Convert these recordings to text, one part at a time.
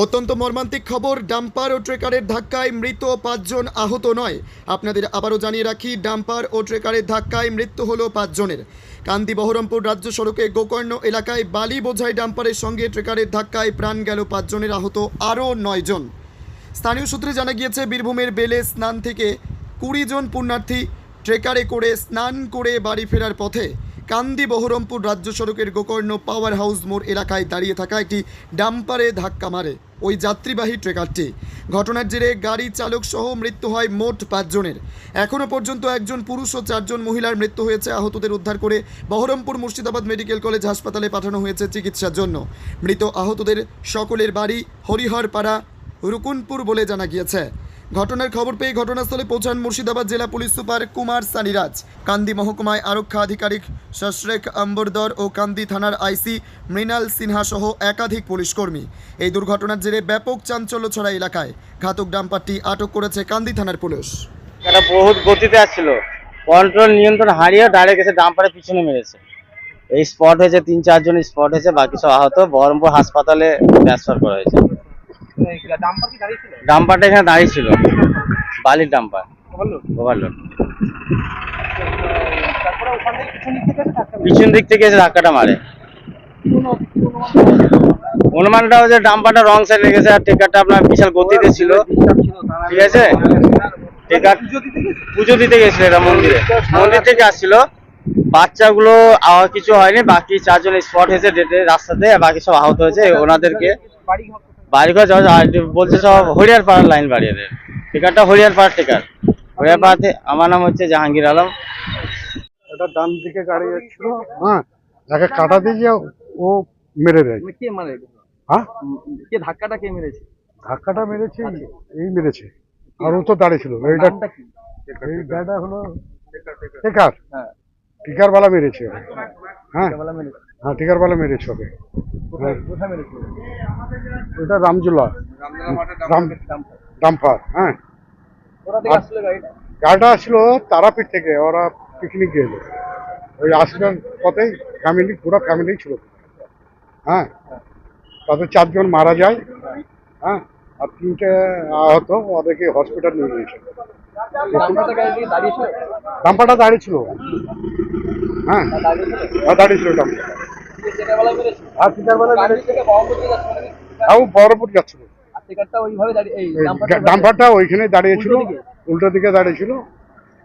অত্যন্ত মর্মান্তিক খবর, ডাম্পার ও ট্রেকারের ধাক্কায় মৃত পাঁচজন আহত নয়। আপনাদের আবারও জানিয়ে রাখি, ডাম্পার ও ট্রেকারের ধাক্কায় মৃত্যু হলো পাঁচজনের। কান্দি বহরমপুর রাজ্য সড়কে গোকর্ণ এলাকায় বালি বোঝাই ডাম্পারের সঙ্গে ট্রেকারের ধাক্কায় প্রাণ গেল পাঁচজনের, আহত আরও নয় জন। স্থানীয় সূত্রে জানা গিয়েছে, বীরভূমের বেলে স্নান থেকে কুড়ি জন পুণ্যার্থী ট্রেকারে করে স্নান করে বাড়ি ফেরার পথে। কান্দি বহরমপুর রাজ্য সড়কের গোকর্ণ পাওয়ার হাউস মোড় এলাকায় দাঁড়িয়ে থাকা একটি ডাম্পারে ধাক্কা মারে ওই যাত্রীবাহী ট্রেকারটি। ঘটনার জেরে গাড়ি চালক সহ মৃত্যু হয় মোট পাঁচজনের। এখনও পর্যন্ত একজন পুরুষ ও চারজন মহিলার মৃত্যু হয়েছে আহতদের উদ্ধার করে বহরমপুর মুর্শিদাবাদ মেডিকেল কলেজ হাসপাতালে পাঠানো হয়েছে চিকিৎসার জন্য। মৃত আহতদের সকলের বাড়ি হরিহরপাড়া, রুকুনপুর বলে জানা গিয়েছে। ঘটনার খবর পেয়ে ঘটনাস্থলে পৌঁছান মুর্শিদাবাদ জেলা পুলিশ সুপার কুমার সানিরাজ। কান্দি মহকুমায় আরক্ষা আধিকারিক শশরেখ আম্বরদর ও কান্দি থানার আইসি মৃণাল সিনহা সহ একাধিক পুলিশ কর্মী। এই দুর্ঘটনার জেরে ব্যাপক চাঞ্চল্য ছড়া এলাকায়। ঘাতক ডাম্পারটি আটক করেছে কান্দি থানার পুলিশ। বহুত গতিতে আসছিল। কন্ট্রোল নিয়ন্ত্রণ হারিয়ে ডাইরেক্ট এসে ডাম্পারের পিছনে মেরেছে। এই স্পট হয়েছে, তিন চারজন স্পট হয়েছে, বাকি সব আহত। বহরমপুর হাসপাতালে ট্রান্সফার করা হয়েছে ডাম্পার কি দাঁড়িয়ে ছিল ডাম্পারটা এখানে দাঁড়িয়ে ছিল। বালির ডাম্পার ওভারলোড পিছন দিক থেকে এসে ধাক্কাটা মারে। অনুমানটা হচ্ছে ডাম্পারটা রং সাইড লেগেছে আর টেকারটা আপনার বিশাল গতিতে ছিল। ঠিক আছে? টেকার পুজো দিতে গেছিল? এরা মন্দিরে। মন্দির থেকে আসছিল। বাচ্চাগুলো কিছু হয়নি বাকি চারজন স্পট হয়েছে রাস্তাতে বাকি সব আহত হয়েছে। ওনাদেরকে বাড়ি ঘর বলছে সব হরিয়ার পাড়ার লাইন বাড়ি এদের। টিকারটা হরিয়ার পাড়ার টিকার। হরিয়ার পাড়াতে আমার নাম হচ্ছে জাহাঙ্গীর আলম। এটা ডান দিকে গাড়ি যাচ্ছিল হ্যাঁ কাটা দিয়ে ও মেরে দেয় মানে কে মারে হ্যাঁ? কে ধাক্কাটা কে মেরেছে? ধাক্কাটা মেরেছে এই মেরেছে। আর ও তো দাঁড়িয়েছিল। এইটা এই গাড়িটা হলো টিকার হ্যাঁ টিকার। বালা মেরেছে ওকে। হ্যাঁ। মেরেছে। হ্যাঁ টিকার মেরেছে ওকে। কোথায় মেরেছে ওটা রামজুলা। ডাম্পার হ্যাঁ। গাড়িটা? আসলো তারাপীঠ থেকে ওরা পিকনিক গেল। ওই আসবার পথেই ফ্যামিলি পুরো ফ্যামিলি ছিল। হ্যাঁ। তাদের চারজন মারা যায়। হ্যাঁ। আর তিনটে আহত ওদেরকে হসপিটাল নিয়ে গিয়েছে ডাম্পারটা দাঁড়িয়ে ছিল? হ্যাঁ দাঁড়িয়ে ছিল। হ্যাঁ, দাঁড়িয়ে ডাম্পার আর টিকার বেলা তাও বড়পুর যাচ্ছিল ডাম্পারটা ওইখানে দাঁড়িয়েছিল উল্টো দিকে? উল্টো দিকে দাঁড়িয়ে ছিল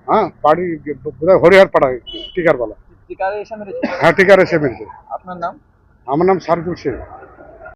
হ্যাঁ বাড়ি বোধহয় হরিহার পাড়ায় টিকার বেলা টিকারে এসে মেরেছে। হ্যাঁ টিকার এসে মেরেছে। আপনার নাম? আমার নাম সারজুল সিং